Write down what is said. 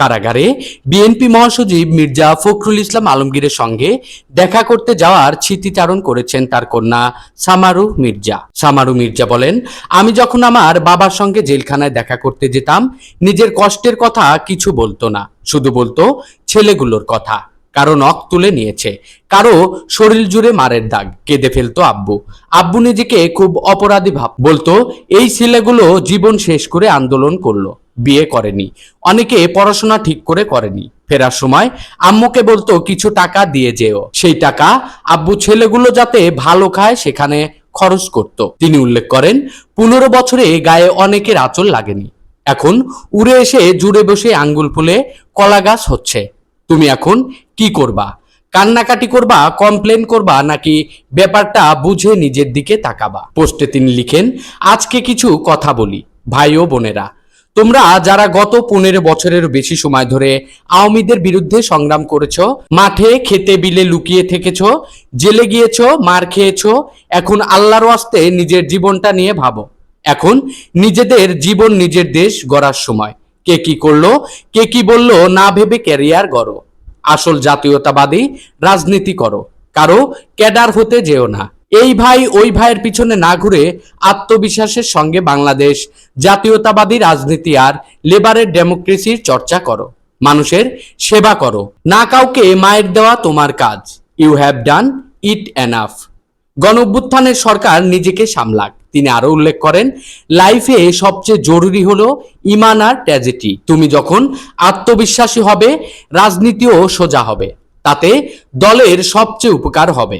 কারাগারে বিএনপি মহাসচিব মির্জা ফখরুল ইসলাম আলমগীরের সঙ্গে দেখা করতে যাওয়ার স্মৃতিচারণ করেছেন তার কন্যা সামারু মির্জা। সামারু মির্জা বলেন, আমি যখন আমার বাবার সঙ্গে জেলখানায় দেখা করতে যেতাম, নিজের কষ্টের কথা কিছু বলতো না। শুধু বলতো ছেলেগুলোর কথা। কারও নখ তুলে নিয়েছে, কারও শরীর জুড়ে মারের দাগ, কেঁদে ফেলতো আব্বু। আব্বু নিজেকে খুব অপরাধী ভাব বলতো, এই ছেলেগুলো জীবন শেষ করে আন্দোলন করল। বিয়ে করেনি। অনেকে পড়াশোনা ঠিক করে করেনি। ফেরার সময় আম্মুকে বলতো, কিছু টাকা দিয়ে যেও। সেই টাকা আব্বু ছেলেগুলো যাতে ভালো খায় সেখানে খরচ করত। তিনি উল্লেখ করেন, পনেরো বছরে গায়ে অনেকের আঁচল লাগেনি। এখন উড়ে এসে জুড়ে বসে আঙ্গুল ফুলে কলা গাছ হচ্ছে। তুমি এখন কি করবা? কান্নাকাটি করবা, কমপ্লেন করবা, নাকি ব্যাপারটা বুঝে নিজের দিকে তাকাবা? পোস্টে তিনি লিখেন, আজকে কিছু কথা বলি, ভাই ও বোনেরা। তোমরা যারা গত পনেরো বছরের বেশি সময় ধরে আওয়ামীদের বিরুদ্ধে সংগ্রাম করেছ, মাঠে খেতে বিলে লুকিয়ে থেকেছ, জেলে গিয়েছ, মার খেয়েছ, এখন আল্লাহর ওয়াস্তে নিজের জীবনটা নিয়ে ভাবো। এখন নিজেদের জীবন নিজের দেশ গড়ার সময়। কে কি করল, কে কি বলল, না ভেবে ক্যারিয়ার গড়ো। আসল জাতীয়তাবাদী রাজনীতি করো। কারও ক্যাডার হতে যেও না। এই ভাই ওই ভাইয়ের পিছনে না ঘুরে আত্মবিশ্বাসের সঙ্গে বাংলাদেশ। জাতীয়তাবাদী রাজনীতি আর লেবারের ডেমোক্রেসির চর্চা করো, মানুষের সেবা করো। না কাউকে মায়ের দেওয়া তোমার কাজ। You have done it enough. গণ অভ্যুত্থানের সরকার নিজেকে সামলাক। তিনি আরও উল্লেখ করেন, লাইফে সবচেয়ে জরুরি হলো ইমান আর ট্র্যাজেডি। তুমি যখন আত্মবিশ্বাসী হবে, রাজনীতিও সোজা হবে। তাতে দলের সবচেয়ে উপকার হবে।